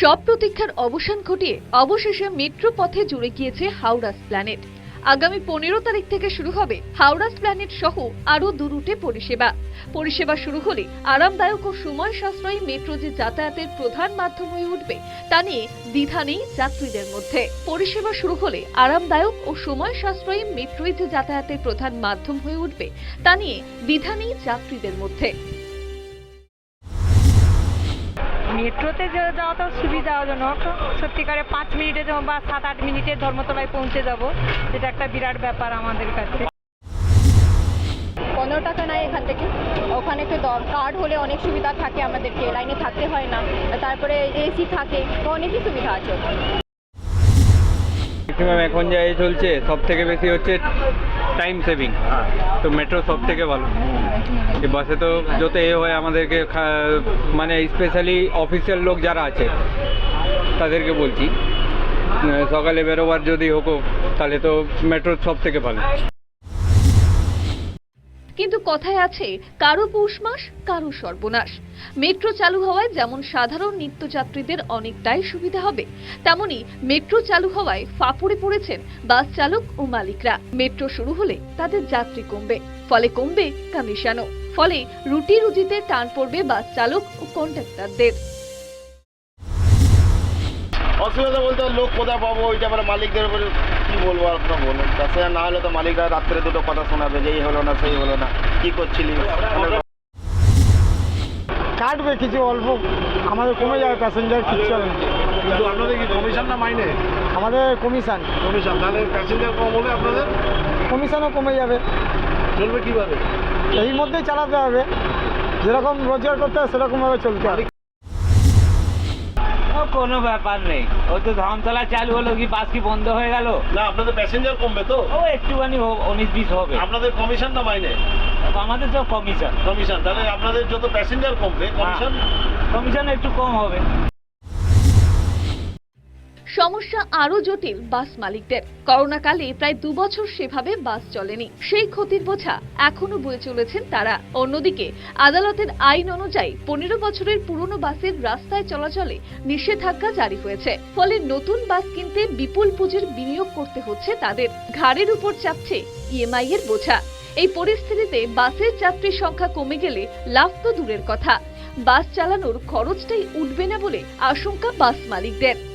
সব প্রতীক্ষার অবসান ঘটিয়ে অবশেষে মেট্রো পথে জুড়ে গিয়েছে হাওড়াস প্ল্যানেট। আগামী পনেরো তারিখ থেকে শুরু হবে হাওড়াস প্ল্যানেট সহ আরও দু রুটে পরিষেবা। পরিষেবা শুরু হলে আরামদায়ক ও সময় সাশ্রয়ী মেট্রো যে যাতায়াতের প্রধান মাধ্যম হয়ে উঠবে, তা নিয়ে দ্বিধা নেই যাত্রীদের মধ্যে। পরিষেবা শুরু হলে আরামদায়ক ও সময় সাশ্রয়ী মেট্রোই যে যাতায়াতের প্রধান মাধ্যম হয়ে উঠবে, তা নিয়ে দ্বিধা নেই যাত্রীদের মধ্যে। মেট্রোতে যা- যাওয়া তো সুবিধাজনক। সত্যিকারে পাঁচ মিনিটে বা সাত আট মিনিটে ধর্মতলায় পৌঁছে যাব। এটা একটা বিরাট ব্যাপার আমাদের কাছে। পনেরো টাকা নেয় এখান থেকে। ওখানে তো কার্ড হলে অনেক সুবিধা থাকে আমাদেরকে লাইনে থাকতে হয় না। তারপরে এসি থাকে তো অনেকই সুবিধা আছে। ওখানে ম্যাক্সিমাম এখন যা এ চলছে সব থেকে বেশি হচ্ছে টাইম সেভিং তো মেট্রো সব থেকে ভালো। এই বাসে তো যত এ হয়, আমাদেরকে মানে স্পেশালি অফিসিয়াল লোক যারা আছে, তাদেরকে বলছি। সকালে বেরোবার যদি হোক তাহলে তো মেট্রো সব থেকে ভালো। কথায় আছে, কারও পৌষ মাস, কারও সর্বনাশ। মেট্রো চালু হওয়ায় যেমন সাধারণ নিত্যযাত্রীদের অনেকটাই সুবিধা হবে, তেমনি মেট্রো চালু হওয়ায় ফাঁপড়ে পড়েছেন বাস চালক ও মালিকরা। মেট্রো শুরু হলে তাদের যাত্রী কমবে, ফলে কমবে কমিশনও ফলে রুটি রুজিতে টান পড়বে বাস চালক ও কন্ডাক্টরদের। অসুবিধা বলতে লোক কোথায় পাবো ওইটা এবার মালিকদের উপরে কি বলব আর আপনার বলুন তাছাড়া না হলে তো মালিকরা রাত্রে দুটো কথা শোনাবে যে এই হলো না সেই হলো না কি করছিলি? কাটবে কিছু অল্প আমাদের কমে যাবে প্যাসেঞ্জার কিচ্ছু হবে না। কিন্তু আপনাদের কি কমিশন না মাইনে? আমাদের কমিশন কমিশন তাহলে প্যাসেঞ্জার কম হলে আপনাদের? কমিশনও কমে যাবে। চলবে কীভাবে? এই মধ্যেই চালাতে হবে। যেরকম রোজগার করতে হয় সেরকমভাবে চলতে হবে। কোনো ব্যাপার নেই। ও তো ধর্মতলা চালু হলো কি বাস কি বন্ধ হয়ে গেল? না আপনাদের প্যাসেঞ্জার কমবে তো। ও একটুখানি উনিশ বিশ হবে। আপনাদের কমিশন না মাইনে? আমাদের তো কমিশন কমিশন তাহলে আপনাদের যত প্যাসেঞ্জার কমবে কমিশন কমিশন একটু কম হবে। সমস্যা আরও জটিল বাস মালিকদের। করোনাকালে প্রায় দু বছর সেভাবে বাস চলেনি। সেই ক্ষতির বোঝা এখনও বয়ে চলেছেন তারা। অন্যদিকে, আদালতের আইন অনুযায়ী পনেরো বছরের পুরনো বাসের রাস্তায় চলাচলে নিষেধাজ্ঞা জারি হয়েছে। ফলে নতুন বাস কিনতে বিপুল পুঁজির বিনিয়োগ করতে হচ্ছে তাদের। ঘাড়ের উপর চাপছে ইএমআই এর বোঝা। এই পরিস্থিতিতে বাসের যাত্রীর সংখ্যা কমে গেলে লাভ তো দূরের কথা। বাস চালানোর খরচটাই উঠবে না বলে আশঙ্কা বাস মালিকদের।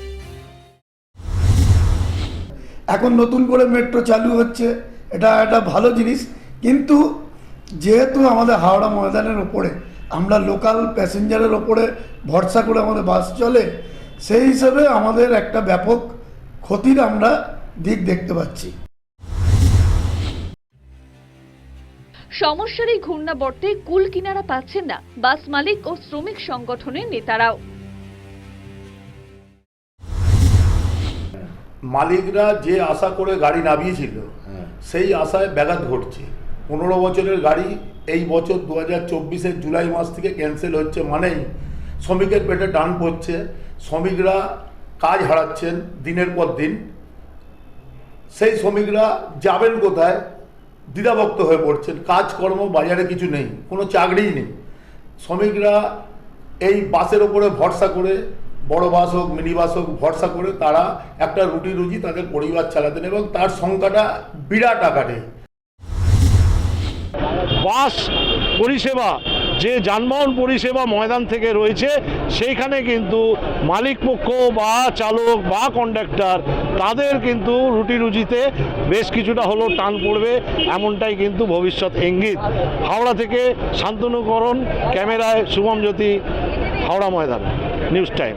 এখন নতুন করে মেট্রো চালু হচ্ছে, এটা একটা ভালো জিনিস। কিন্তু যেহেতু আমাদের হাওড়া ময়দানের ওপরে, আমরা লোকাল প্যাসেঞ্জারের ওপরে ভরসা করে আমাদের বাস চলে, সেই হিসাবে আমাদের একটা ব্যাপক ক্ষতির আমরা দিক দেখতে পাচ্ছি। সমস্যার এই ঘূর্ণাবর্তে কুল কিনারা পাচ্ছেন না। বাস মালিক ও শ্রমিক সংগঠনের নেতারাও। মালিকরা যে আশা করে গাড়ি নামিয়েছিল সেই আশায় ব্যাঘাত ঘটছে। পনেরো বছরের গাড়ি এই বছর দু হাজার চব্বিশের জুলাই মাস থেকে ক্যান্সেল হচ্ছে মানেই শ্রমিকের পেটে টান পড়ছে। শ্রমিকরা কাজ হারাচ্ছেন দিনের পর দিন। সেই শ্রমিকরা যাবেন কোথায়? দ্বিধাভক্ত হয়ে পড়ছেন। কাজকর্ম বাজারে কিছু নেই কোনো চাকরিই নেই। শ্রমিকরা এই বাসের ওপরে ভরসা করে বড় বাস হোক, মিনি বাস হোক, ভরসা করে তারা একটা রুটি রুজি তাদের পরিবার চালাতেন এবং তার সংখ্যাটা বিরাট আকারে। বাস পরিষেবা, যে যানবাহন পরিষেবা ময়দান থেকে রয়েছে, সেইখানে কিন্তু মালিক পক্ষ বা চালক বা কন্ডাক্টর তাদের কিন্তু রুটি রুজিতে বেশ কিছুটা হলেও টান পড়বে, এমনটাই কিন্তু ভবিষ্যৎ ইঙ্গিত। হাওড়া থেকে শান্তনুকরণ, ক্যামেরায় শুভম জ্যোতি, হাওড়া ময়দান। News time